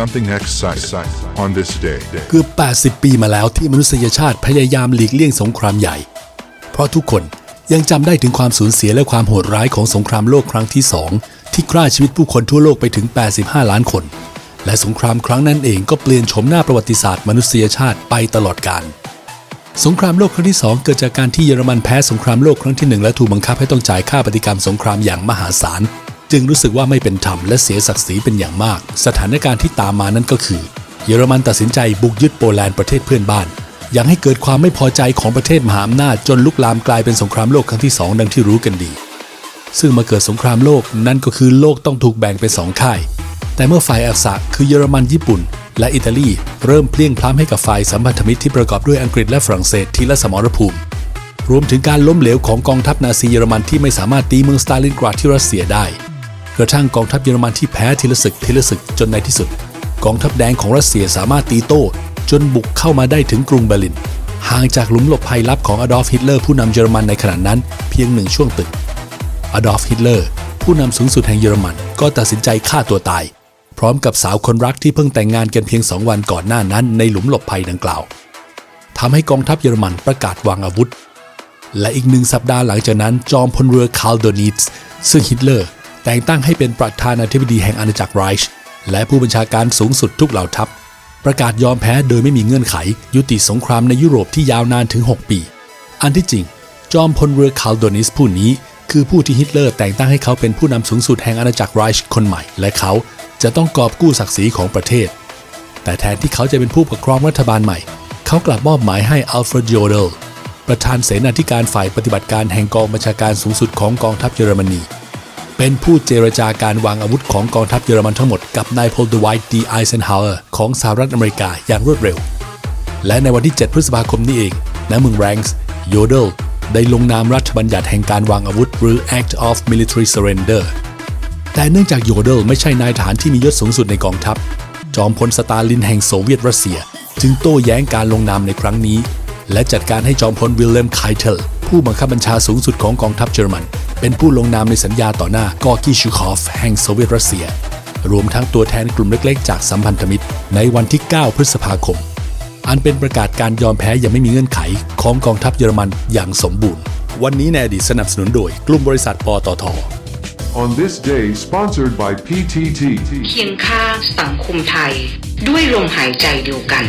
Something exciting on this day. เกือบ 80 ปีมาแล้วที่มนุษยชาติพยายามหลีกเลี่ยงสงครามใหญ่ เพราะทุกคนยังจำได้ถึงความสูญเสียและความโหดร้ายของสงครามโลกครั้งที่สองที่ฆ่าชีวิตผู้คนทั่วโลกไปถึง 85 ล้านคน และสงครามครั้งนั้นเองก็เปลี่ยนโฉมหน้าประวัติศาสตร์มนุษยชาติไปตลอดกาลสงครามโลกครั้งที่ 2 เกิดจากการที่เยอรมันแพ้สงครามโลกครั้งที่ 1 และถูกบังคับให้ต้องจ่ายค่าปฏิกรรมสงครามอย่างมหาศาล จึงรู้สึกว่าไม่เป็นธรรมและเสียศักดิ์ศรีเป็นอย่างมาก สถานการณ์ที่ตามมานั้นก็คือ เยอรมันตัดสินใจบุกยึดโปแลนด์ประเทศเพื่อนบ้าน ยังให้เกิดความไม่พอใจของประเทศมหาอำนาจจนลุกลามกลายเป็นสงครามโลกครั้งที่2ดังที่รู้กันดี ซึ่งมาเกิดสงครามโลกนั่นก็คือโลกต้องถูกแบ่งเป็นสองค่าย แต่เมื่อฝ่ายอักษะคือเยอรมันญี่ปุ่น และอิตาลีเริ่มเพลียงพล้ำให้กับฝ่ายสัมพันธมิตรที่ประกอบด้วยอังกฤษและฝรั่งเศสทีละสมรภูมิรวมถึงการล้มเหลวของกองทัพนาซีเยอรมันที่ไม่สามารถตีเมืองสตาลินกราดที่รัสเซียได้ กระทั่งกองทัพเยอรมันที่แพ้ทีละศึกทีละศึกจนในที่สุด กองทัพแดงของรัสเซียสามารถตีโต้จนบุกเข้ามาได้ถึงกรุงเบอร์ลิน ห่างจากหลุมหลบภัยลับของอดอล์ฟฮิตเลอร์ผู้นำเยอรมันในขณะนั้นเพียงหนึ่งช่วงตึกอดอล์ฟฮิตเลอร์ผู้นำสูงสุดแห่งเยอรมันก็ตัดสินใจฆ่าตัวตาย พร้อมกับสาวคนรักที่เพิ่งแต่งงานกันเพียงสองวันก่อนหน้านั้นในหลุมหลบภัยดังกล่าวทำให้กองทัพเยอรมันประกาศวางอาวุธ และอีกหนึ่งสัปดาห์หลังจากนั้นจอมพลเรือคาร์ลโดนิส์ซึ่งฮิตเลอร์ แต่งตั้งให้เป็นประธานาธิบดีแห่งอาณาจักรไรช์และผู้บัญชาการสูงสุดทุกเหล่าทัพ ประกาศยอมแพ้โดยไม่มีเงื่อนไข ยุติสงครามในยุโรปที่ยาวนานถึง 6 ปี อันที่จริง จอมพลเรือคาร์ลโดนิสผู้นี้ คือผู้ที่ฮิตเลอร์แต่งตั้งให้เขาเป็นผู้นำสูงสุดแห่งอาณาจักรไรช์คนใหม่ และเขาจะต้องกอบกู้ศักดิ์ศรีของประเทศ แต่แทนที่เขาจะเป็นผู้ปกครองรัฐบาลใหม่ เขากลับมอบหมายให้อัลเฟรดโยเดลประธานเสนาธิการฝ่ายปฏิบัติการแห่งกองบัญชาการสูงสุดของกองทัพเยอรมนี เป็นผู้เจรจาการวางอาวุธของกองทัพเยอรมันทั้งหมดกับนายพลดไวท์ดีไอเซนฮาวเออร์ของสหรัฐอเมริกาอย่างรวดเร็ว และในวันที่ 7 พฤษภาคมนี้เองณเมืองแรงส์โยเดลได้ลงนามรัฐบัญญัติแห่งการวางอาวุธ หรือ Act of Military Surrender แต่เนื่องจากโยเดลไม่ใช่นายทหารที่มียศสูงสุดในกองทัพ จอมพลสตาลินแห่งโซเวียตรัสเซีย จึงโต้แย้งการลงนามในครั้งนี้ และจัดการให้จอมพลวิลเลมไคเทลผู้บังคับบัญชาสูงสุดของกองทัพเยอรมัน เป็นผู้ลงนามในสัญญาต่อหน้ากอร์กิชูคอฟแห่งโซเวียตรัสเซีย รวมทั้งตัวแทนกลุ่มเล็กๆ จากสัมพันธมิตร ในวันที่ 9 พฤษภาคม อันเป็นประกาศการยอมแพ้อย่างไม่มีเงื่อนไข ของกองทัพเยอรมันอย่างสมบูรณ์ วันนี้ในอดีตสนับสนุนโดยกลุ่มบริษัทปตท On this day, sponsored by PTT. เคียงข้างสังคมไทย ด้วยลมหายใจเดียวกัน